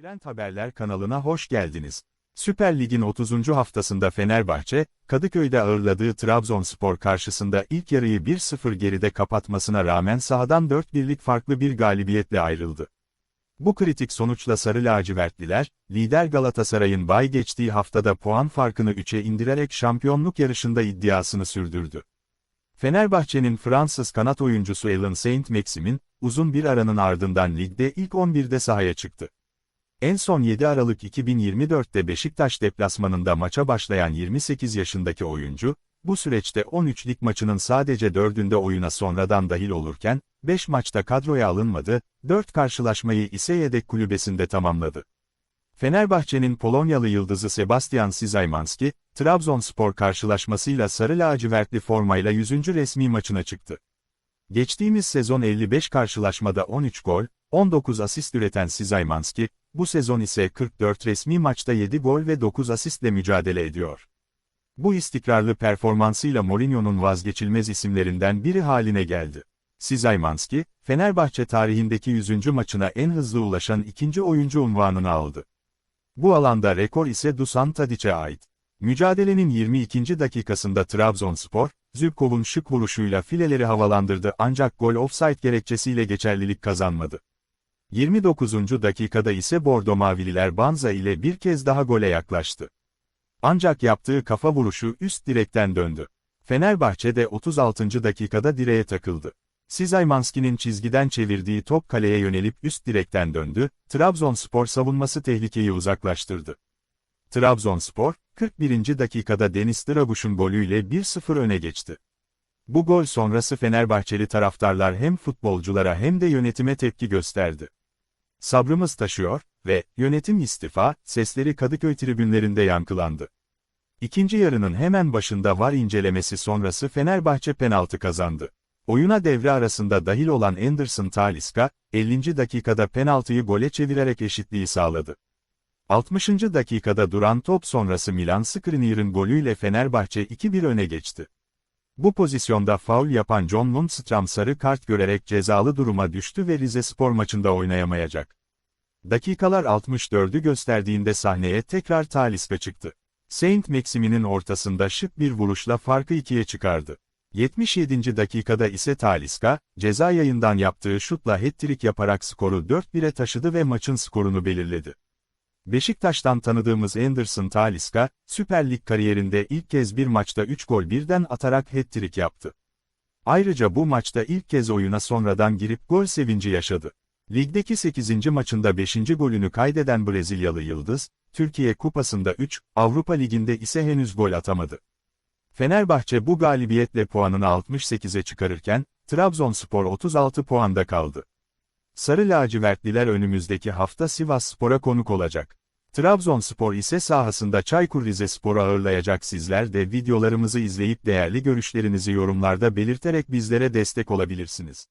Trend Haberler kanalına hoş geldiniz. Süper Lig'in 30. haftasında Fenerbahçe, Kadıköy'de ağırladığı Trabzonspor karşısında ilk yarıyı 1-0 geride kapatmasına rağmen sahadan 4-1'lik farklı bir galibiyetle ayrıldı. Bu kritik sonuçla Sarı Lacivertliler, lider Galatasaray'ın bay geçtiği haftada puan farkını 3'e indirerek şampiyonluk yarışında iddiasını sürdürdü. Fenerbahçe'nin Fransız kanat oyuncusu Alan Saint-Maximin, uzun bir aranın ardından ligde ilk 11'de sahaya çıktı. En son 7 Aralık 2024'te Beşiktaş deplasmanında maça başlayan 28 yaşındaki oyuncu, bu süreçte 13 lig maçının sadece 4'ünde oyuna sonradan dahil olurken, 5 maçta kadroya alınmadı, 4 karşılaşmayı ise yedek kulübesinde tamamladı. Fenerbahçe'nin Polonyalı yıldızı Sebastian Sizaymanski, Trabzonspor karşılaşmasıyla sarı lacivertli formayla 100. resmi maçına çıktı. Geçtiğimiz sezon 55 karşılaşmada 13 gol, 19 asist üreten Sizaymanski, bu sezon ise 44 resmi maçta 7 gol ve 9 asistle mücadele ediyor. Bu istikrarlı performansıyla Mourinho'nun vazgeçilmez isimlerinden biri haline geldi. Sizaymanski, Fenerbahçe tarihindeki 100. maçına en hızlı ulaşan ikinci oyuncu unvanını aldı. Bu alanda rekor ise Dusan Tadic'e ait. Mücadelenin 22. dakikasında Trabzonspor, Zübkov'un şık vuruşuyla fileleri havalandırdı ancak gol offside gerekçesiyle geçerlilik kazanmadı. 29. dakikada ise Bordo Mavililer Banza ile bir kez daha gole yaklaştı. Ancak yaptığı kafa vuruşu üst direkten döndü. Fenerbahçe de 36. dakikada direğe takıldı. Sizaymanski'nin çizgiden çevirdiği top kaleye yönelip üst direkten döndü, Trabzonspor savunması tehlikeyi uzaklaştırdı. Trabzonspor, 41. dakikada Deniz Draguş'un golüyle 1-0 öne geçti. Bu gol sonrası Fenerbahçeli taraftarlar hem futbolculara hem de yönetime tepki gösterdi. Sabrımız taşıyor ve yönetim istifa sesleri Kadıköy tribünlerinde yankılandı. İkinci yarının hemen başında var incelemesi sonrası Fenerbahçe penaltı kazandı. Oyuna devre arasında dahil olan Anderson Talisca, 50. dakikada penaltıyı gole çevirerek eşitliği sağladı. 60. dakikada duran top sonrası Milan Skriniar'ın golüyle Fenerbahçe 2-1 öne geçti. Bu pozisyonda faul yapan John Lundstram sarı kart görerek cezalı duruma düştü ve Rize Spor maçında oynayamayacak. Dakikalar 64'ü gösterdiğinde sahneye tekrar Talisca çıktı. Saint Maximin'in ortasında şık bir vuruşla farkı ikiye çıkardı. 77. dakikada ise Talisca, ceza yayından yaptığı şutla hat-trick yaparak skoru 4-1'e taşıdı ve maçın skorunu belirledi. Beşiktaş'tan tanıdığımız Anderson Talisca, Süper Lig kariyerinde ilk kez bir maçta 3 gol birden atarak hat-trick yaptı. Ayrıca bu maçta ilk kez oyuna sonradan girip gol sevinci yaşadı. Ligdeki 8. maçında 5. golünü kaydeden Brezilyalı Yıldız, Türkiye Kupası'nda 3, Avrupa Ligi'nde ise henüz gol atamadı. Fenerbahçe bu galibiyetle puanını 68'e çıkarırken, Trabzonspor 36 puanda kaldı. Sarı lacivertliler önümüzdeki hafta Sivas Spor'a konuk olacak. Trabzonspor ise sahasında Çaykur Rizespor'u ağırlayacak sizler de videolarımızı izleyip değerli görüşlerinizi yorumlarda belirterek bizlere destek olabilirsiniz.